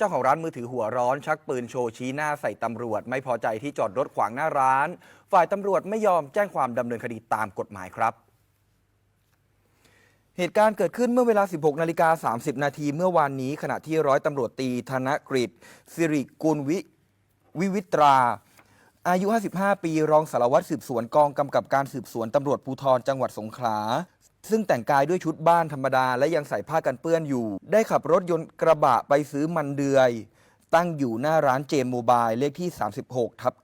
เจ้าของร้านมือถือหัวร้อนชักปืนโชว์ชี้หน้าใส่ตำรวจ ไม่พอใจที่จอดรถขวางหน้าร้าน ฝ่ายตำรวจไม่ยอมแจ้งความดำเนินคดีตามกฎหมายครับเหตุการณ์เกิดขึ้นเมื่อเวลา 16 นาฬิกา 30 นาทีเมื่อวานนี้ขณะที่ร้อยตำรวจตรีธนกฤษสิริกุลวิวิวิตรา อายุ 55 ปี รองสารวัตรสืบสวนกองกำกับการสืบสวนตำรวจภูธรจังหวัดสงขลา ซึ่งแต่งกายด้วยชุดบ้านธรรมดาและยังใส่ผ้ากันเปื้อนอยู่ ได้ขับรถยนต์กระบะไปซื้อมันเดือย ตั้งอยู่หน้าร้านเจมโมบายเลขที่ 36ทับ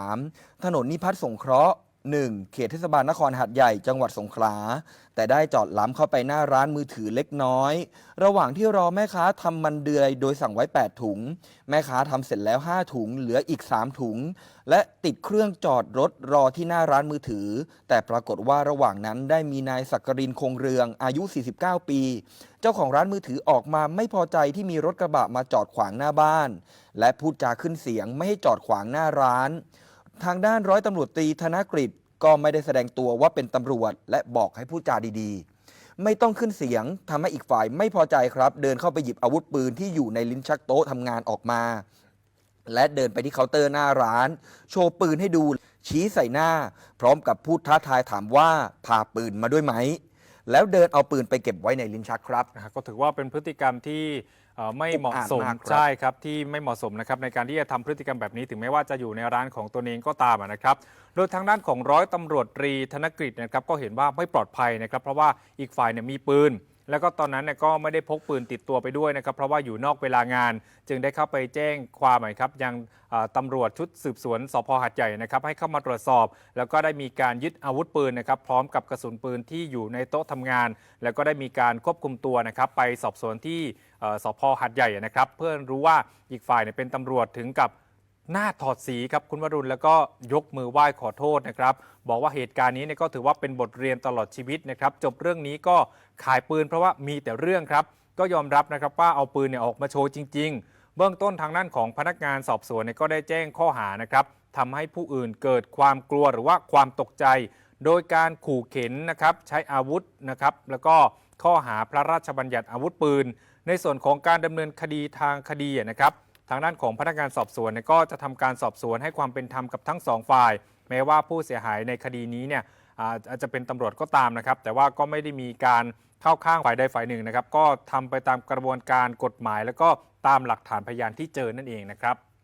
93 ถนนนิพัฒน์สงเคราะห์ 1 เขตเทศบาลนครหัดใหญ่จังหวัดสงขลา แต่ได้จอดล้ำเข้าไปหน้าร้านมือถือเล็กน้อย ระหว่างที่รอแม่ค้าทำมันเดือยโดยสั่งไว้ 8 ถุง แม่ค้าทำเสร็จแล้ว 5 ถุง เหลืออีก 3 ถุง และติดเครื่องจอดรถรอที่หน้าร้านมือถือ แต่ปรากฏว่าระหว่างนั้นได้มีนายสักกรินคงเรืองอายุ 49 ปี เจ้าของร้านมือถือออกมาไม่พอใจที่มีรถกระบะมาจอดขวางหน้าบ้าน และพูดจาขึ้นเสียงไม่ให้จอดขวางหน้าร้าน ทางด้านร้อยตำรวจตรีธนกฤษก็ไม่ได้แสดงตัวว่าเป็นตำรวจ และบอกให้พูดจาดีๆ ไม่ต้องขึ้นเสียงทำให้อีกฝ่ายไม่พอใจครับ เดินเข้าไปหยิบอาวุธปืนที่อยู่ในลิ้นชักโต๊ะทำงานออกมา และเดินไปที่เคาน์เตอร์หน้าร้าน โชว์ปืนให้ดูชี้ใส่หน้า พร้อมกับพูดท้าทายถามว่าพาปืนมาด้วยไหม แล้วเดินเอาปืนไปเก็บไว้ในลิ้นชักครับ นะฮะก็ถือว่าเป็นพฤติกรรมที่เอ่อไม่เหมาะสมอุกอาจมากครับ ใช่ครับที่ไม่เหมาะสมนะครับในการที่จะทำพฤติกรรมแบบนี้ถึงแม้ว่าจะอยู่ในร้านของตัวเองก็ตามอะนะครับ โดยทางด้านของร้อยตำรวจตรีธนกฤษนะครับก็เห็นว่าไม่ปลอดภัยนะครับ เพราะว่าอีกฝ่ายเนี่ยมีปืน แล้วก็ตอนนั้นเนี่ยก็ไม่ได้พกปืนติดตัวไปด้วยนะครับ เพราะว่าอยู่นอกเวลางาน จึงได้เข้าไปแจ้งความหมายครับยังตำรวจชุดสืบสวนสพหัดใหญ่นะครับให้เข้ามาตรวจสอบ แล้วก็ได้มีการยึดอาวุธปืนนะครับพร้อมกับกระสุนปืนที่อยู่ในโต๊ะทำงาน แล้วก็ได้มีการควบคุมตัวนะครับไปสอบสวนที่สพหัดใหญ่นะครับ เพื่อรู้ว่าอีกฝ่ายเนี่ยเป็นตำรวจถึงกับ หน้าถอดสีครับคุณวรุณแล้วก็ยกมือไหว้ขอโทษนะครับ บอกว่าเหตุการณ์นี้เนี่ยก็ถือว่าเป็นบทเรียนตลอดชีวิตนะครับ จบเรื่องนี้ก็ขายปืนเพราะว่ามีแต่เรื่องครับ ก็ยอมรับนะครับว่าเอาปืนเนี่ยออกมาโชว์จริง ๆ เบื้องต้นทางด้านของพนักงานสอบสวนเนี่ยก็ได้แจ้งข้อหานะครับทำให้ผู้อื่นเกิดความกลัวหรือว่าความตกใจ โดยการขู่เข็นนะครับใช้อาวุธนะครับแล้วก็ข้อหาพระราชบัญญัติอาวุธปืน ในส่วนของการดำเนินคดีทางคดีนะครับางด้านของพนักงานสอบสวนก็จะทำการสอบสวนให้ความเป็นธรรมกับทั้งสองฝ่าย แม้ว่าผู้เสียหายในคดีนี้เนี่ยอาจจะเป็นตำรวจก็ตามนะครับ แต่ว่าก็ไม่ได้มีการเข้าข้างฝ่ายใดฝ่ายหนึ่งนะครับ ก็ทำไปตามกระบวนการกฎหมาย แล้วก็ตามหลักฐานพยานที่เจอนั่นเองนะครับ